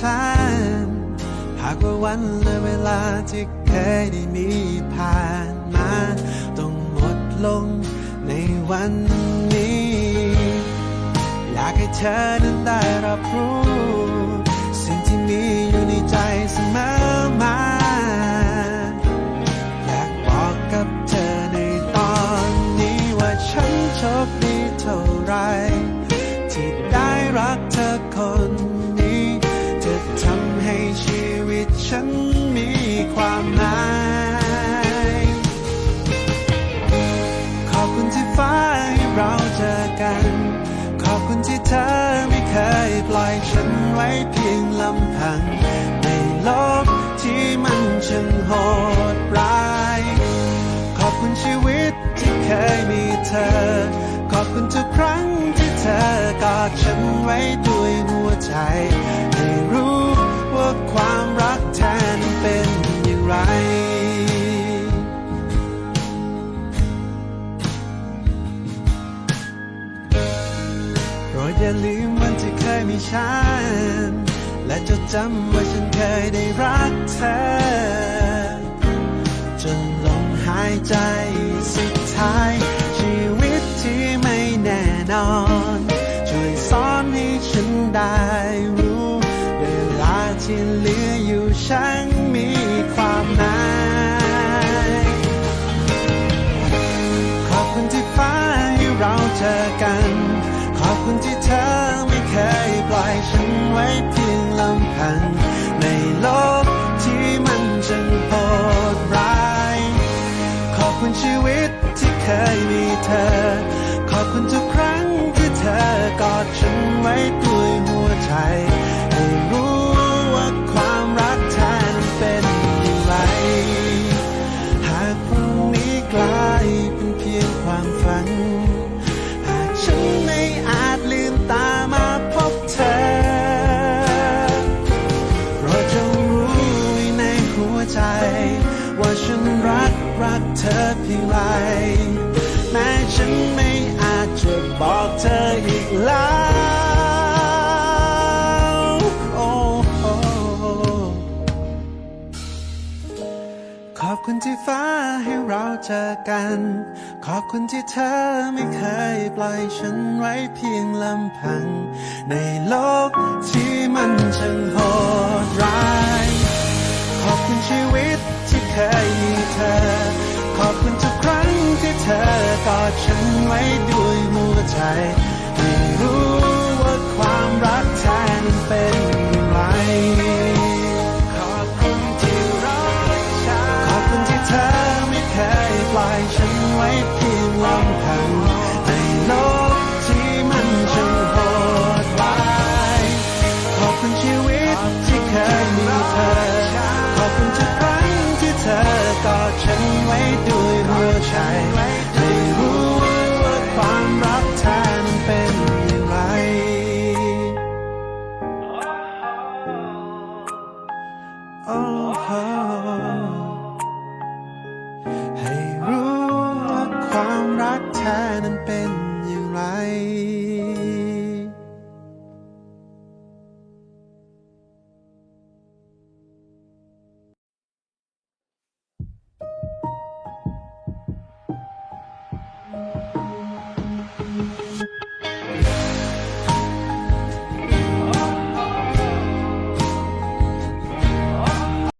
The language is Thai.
ฉันหากว่าวันและเวลาที่เคยได้มีผ่านมา ต้องหมดลงในวัน นี้อยากใเธอ ขอบคุณทุกครั้งที่เธอกอดฉันไว้ด้วยหัวใจให้รู้ว่าความรักแท้นั้นเป็นอย่างไรโปรดอย่าลืมวันที่เคยมีฉัน และจดจำว่าฉันเคยได้รักเธอ จนลมหายใจสุดท้าย ความหมายขอบคุณที่ฟ้าให้เราเจอกัน ขอบคุณที่เธอไม่เคยปล่อยฉันไว้เพียงลำพัง ในโลกที่มันช่างโหดร้าย ขอบคุณชีวิตที่เคยมีเธอ ขอบคุณทุกครั้งที่เธอกอดฉันไว้ด้วยหัวใจ อบคุณที่ฟ้าให้เราเจอกัน ขอบคุณที่เธอไม่เคยปล่อยฉันไว้เพียงลำพัง ในโลกที่มันช่างโหดร้าย ขอบคุณชีวิตที่เคยมีเธอ ขอบคุณทุกครั้งที่เธอกอดฉันไว้ด้วยหัวใจ เพียงลำพังในโลกที่มันช่างโหดร้ายขอบคุณชีวิตที่เคยมีเธอ ขอบคุณทุกครั้งที่เธอกอดฉันไว้ด้วยหัวใจให้รู้ว่าความรักแท้นั้นเป็นอย่างไรโอ้โห